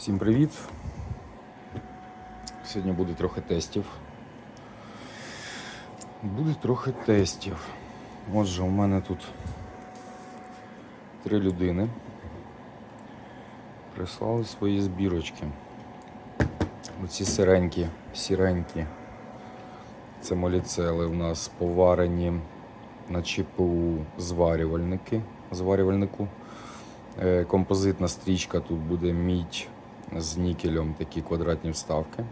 Всім привіт! Сьогодні буде трохи тестів. Буде трохи тестів. Отже, у мене тут три людини прислали свої збірочки. Оці сиренькі, сіренькі. Це моліцели у нас поварені на ЧПУ зварювальники, зварювальнику. Е, Композитна стрічка тут буде мідь з нікелем, такі квадратні вставки.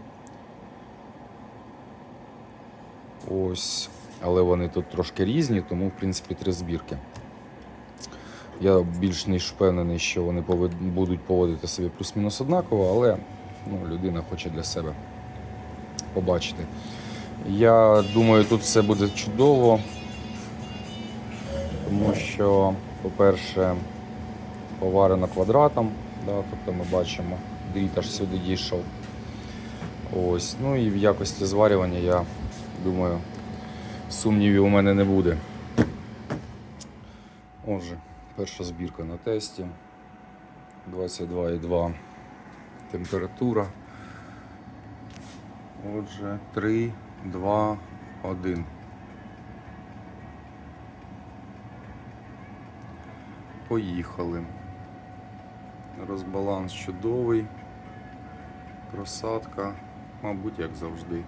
Ось, але вони тут трошки різні, тому в принципі три збірки. Я більш ніж впевнений, що вони будуть поводити себе плюс-мінус однаково, але ну, людина хоче для себе побачити. Я думаю, тут все буде чудово, тому що, по-перше, поварено квадратом, да, тобто ми бачимо, дріт аж сюди дійшов. Ось. Ну і в якості зварювання, я думаю, сумнівів у мене не буде. Отже, перша збірка на тесті. 22,2 температура. Отже, 3, 2, 1. Поїхали. Розбаланс чудовий. Просадка, мабуть, як завжди.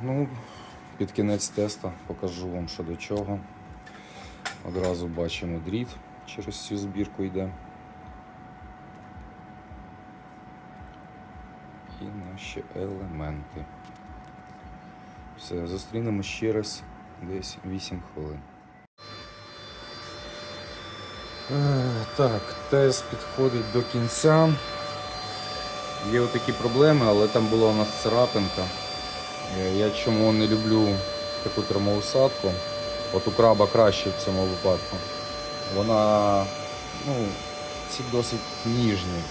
Ну, під кінець теста покажу вам, що до чого. Одразу бачимо дріт через цю збірку йде. І наші елементи. Все, зустрінемо ще раз десь 8 хвилин. Е, Так, тест підходить до кінця. Є отакі проблеми, але там була у нас царапинка. Е, Я чому не люблю таку термоусадку. От у краба краще в цьому випадку. Вона, ну, ці досить ніжні.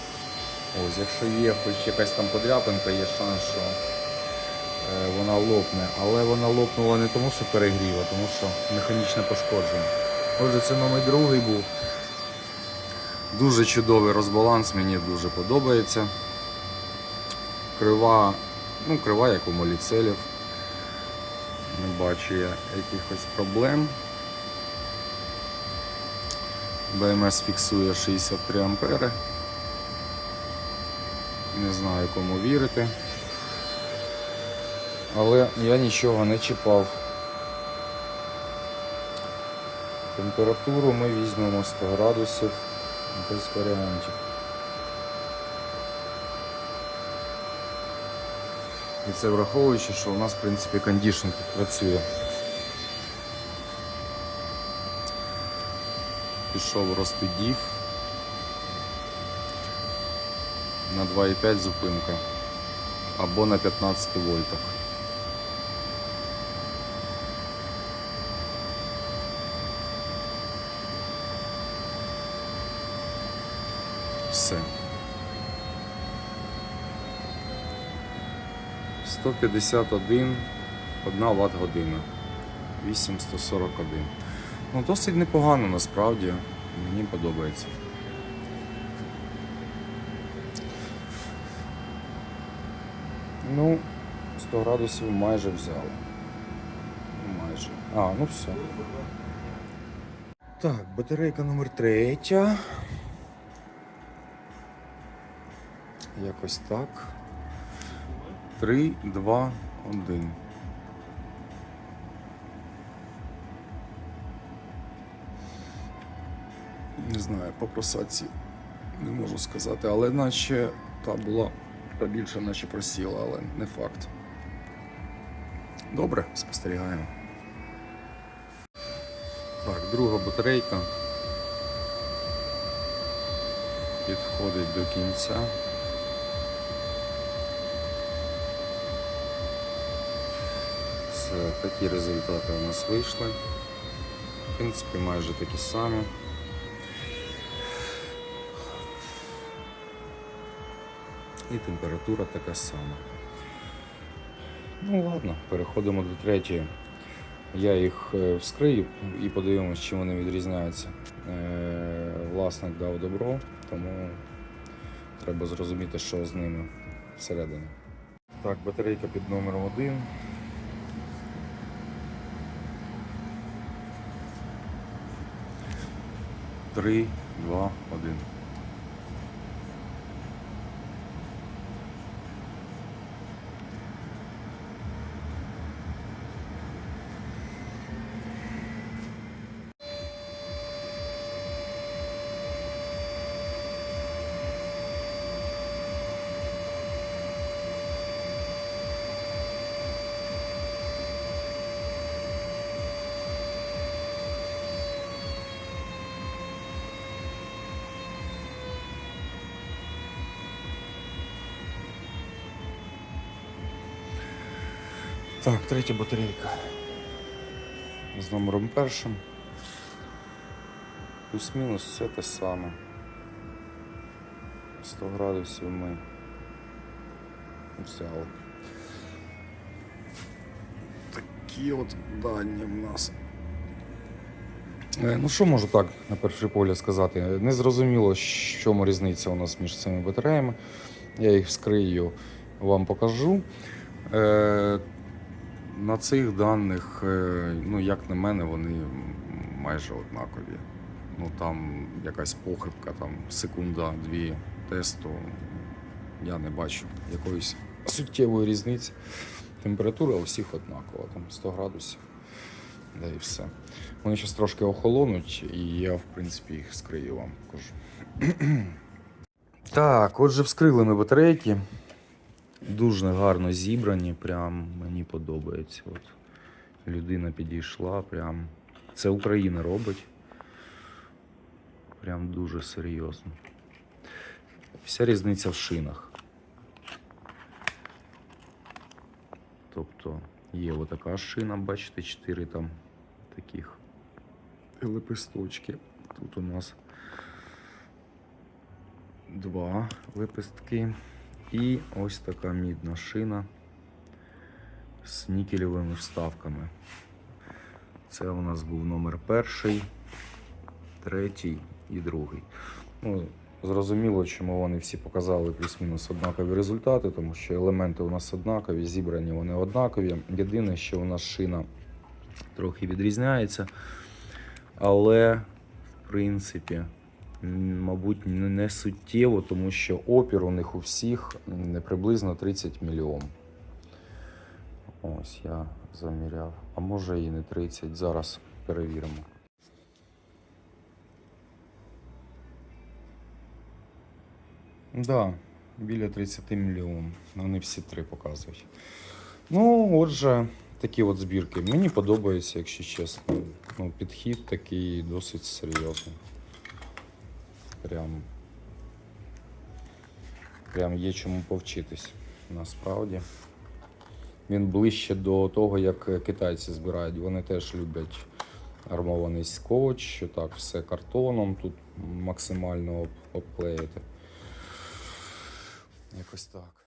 Ось, якщо є хоч якась там подряпинка, є шанс, що е, вона лопне. Але вона лопнула не тому, що перегрів, а тому що механічне пошкодження. Отже, це номер другий був. Дуже чудовий розбаланс, мені дуже подобається. Крива, ну, крива, як у моліцелів. Не бачу я якихось проблем. БМС фіксує 63 ампери. Не знаю кому вірити. Але я нічого не чіпав. Температуру ми візьмемо 100 градусів без варіантів. І це враховуючи, що у нас в принципі кондішн тут працює. Пішов розтидів на 2,5 зупинка або на 15 вольтах. Все. 151 1 Вт година. 8141. Ну, досить непогано насправді. Мені подобається. Ну, 100 градусів майже взяли. Майже. А, ну все. Так, батарейка номер третя. Якось так. 3, 2, 1. Не знаю, по просадці не можу сказати, але наче та була побільше, наче просіла, але не факт. Добре, спостерігаємо. Так, друга батарейка підходить до кінця. Такі результати у нас вийшли. В принципі, майже такі самі. І температура така сама. Ну ладно, переходимо до третьої. Я їх е, вскрию і подивимось, чим вони відрізняються. Е, Власник дав добро, тому Треба зрозуміти, що з ними всередині. Так, батарейка під номером 1. Три, два, один. Так, третя батарейка. З номером першим. Плюс-мінус все те саме. 100 градусів ми взяли. Такі от дані в нас. Е, Ну, що можу так на перший погляд сказати? Не зрозуміло, в чому різниця у нас між цими батареями. Я їх вскрию, вам покажу. На цих даних, е, ну як на мене, вони майже однакові. Ну там якась похибка, там секунда-дві тесту. Я не бачу якоїсь суттєвої різниці. Температура у всіх однакова, там 100 градусів. Да і все. Вони зараз трошки охолонуть, і я, в принципі, їх скрию вам покажу. так, отже, вскрили ми батарейки. Дуже гарно зібрані, прям мені подобається. От людина підійшла, прям це Україна робить. Прям дуже серйозно. Вся різниця в шинах. Тобто є отака шина, бачите, 4 там таких лепесточки. Тут у нас два лепестки. І ось така мідна шина з нікелевими вставками. Це у нас був номер перший, третій і другий. Ну, зрозуміло, чому вони всі показали плюс-мінус однакові результати, тому що елементи у нас однакові, зібрані вони однакові. Єдине, що у нас шина трохи відрізняється, але в принципі. Мабуть, не не суттєво, тому що опір у них у всіх не приблизно 30 мільйон. Ось я заміряв. А може і не 30. Зараз перевіримо. Да, біля 30 мільйон. Вони всі три показують. Ну, отже, такі от збірки. Мені подобається, якщо чесно. Ну, підхід такий досить серйозний. Прям, прям є чому повчитись насправді. Він ближче до того, як китайці збирають. Вони теж люблять армований скотч, що так, все картоном тут максимально об- обклеїти. Якось так.